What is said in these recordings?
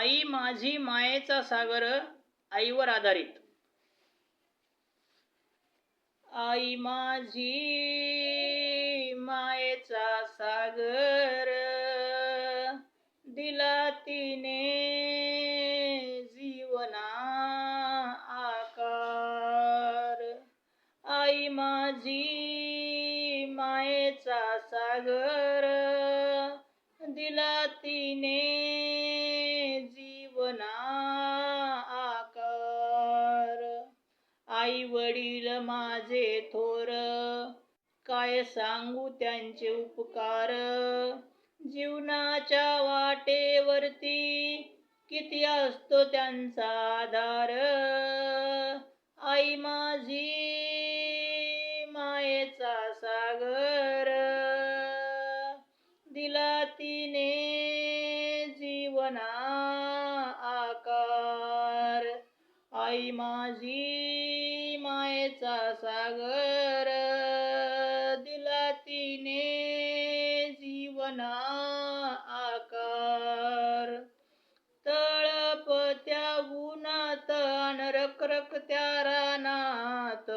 आई माझी मायेचा सागर आईवर आधारित. आई माझी मायेचा सागर दिला तिने जीवना आकार. आई माझी मायेचा सागर दिला तिने जीवना आकार आई वडील माझे थोर. काय सांगू त्यांचे उपकार? जीवनाच्या वाटेवरती किती असतो त्यांचा आधार? आई माझी मायेचा सागर. दिला तिने जीवना आकार. आई माझी मायेचा सागर दिला तिने जीवना आकार. तळपत्या उन्हात अन रखरखत्या रानात.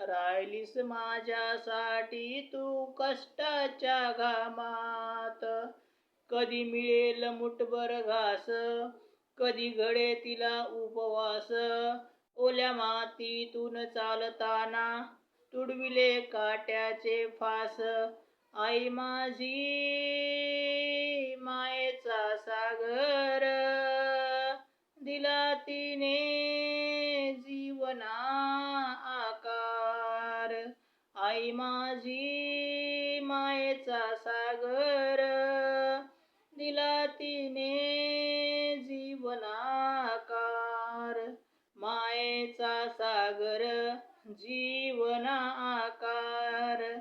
राहिलीस माझ्यासाठी तू कष्टाच्या घामात. कधी मिळेल मुठभर घास कधी घडे तिला उपवास. ओल्या मातीतून चालताना तुडविले काट्याचे फास. आई माझी मायेचा सागर. दिला तिने जीवना आकार. आई माझी मायेचा सागर. दिला तिने जीवना मायेचा सागर जीवना आकार.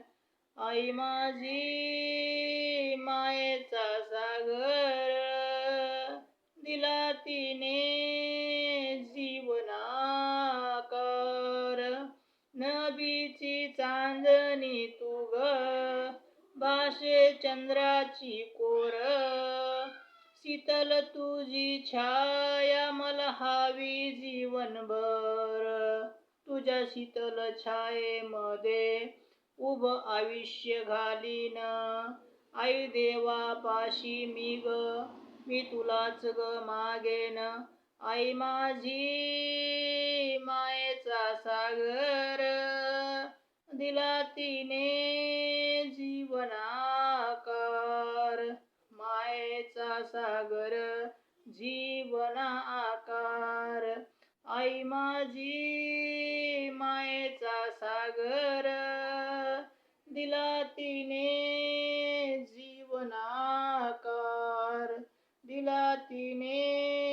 आई माझी मायेचा सागर. दिला तिने जीवनाकार नबीची चांदणी तू ग भाषे चंद्राची कोर. शीतल तुझी छा मला हवी जीवनभर. तुझ्या शीतल छायेमध्ये उभ आयुष्य घालीन. आई देवा पाशी मी ग मी तुलाच ग मागेन. आई माझी मायेचा सागर दिला तिने जीवनाकार. मायेचा सागर. जीवना आकार. आई माझी मायेचा सागर. दिला तिने जीवनाकार दिला तिने